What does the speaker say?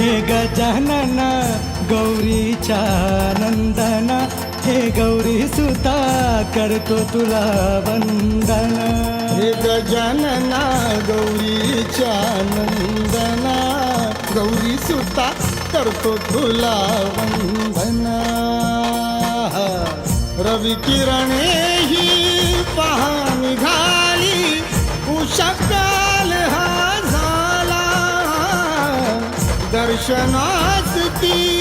हे गजानन गौरीच्या नंदन हे गौरी सुता करतो तुला वंदन. हे गजानना गौरीच्या नंदना गौरी सुता करतो तुला वंदना. रवी किरणे ही पहा निघाली उषकाल दर्शनास्ती।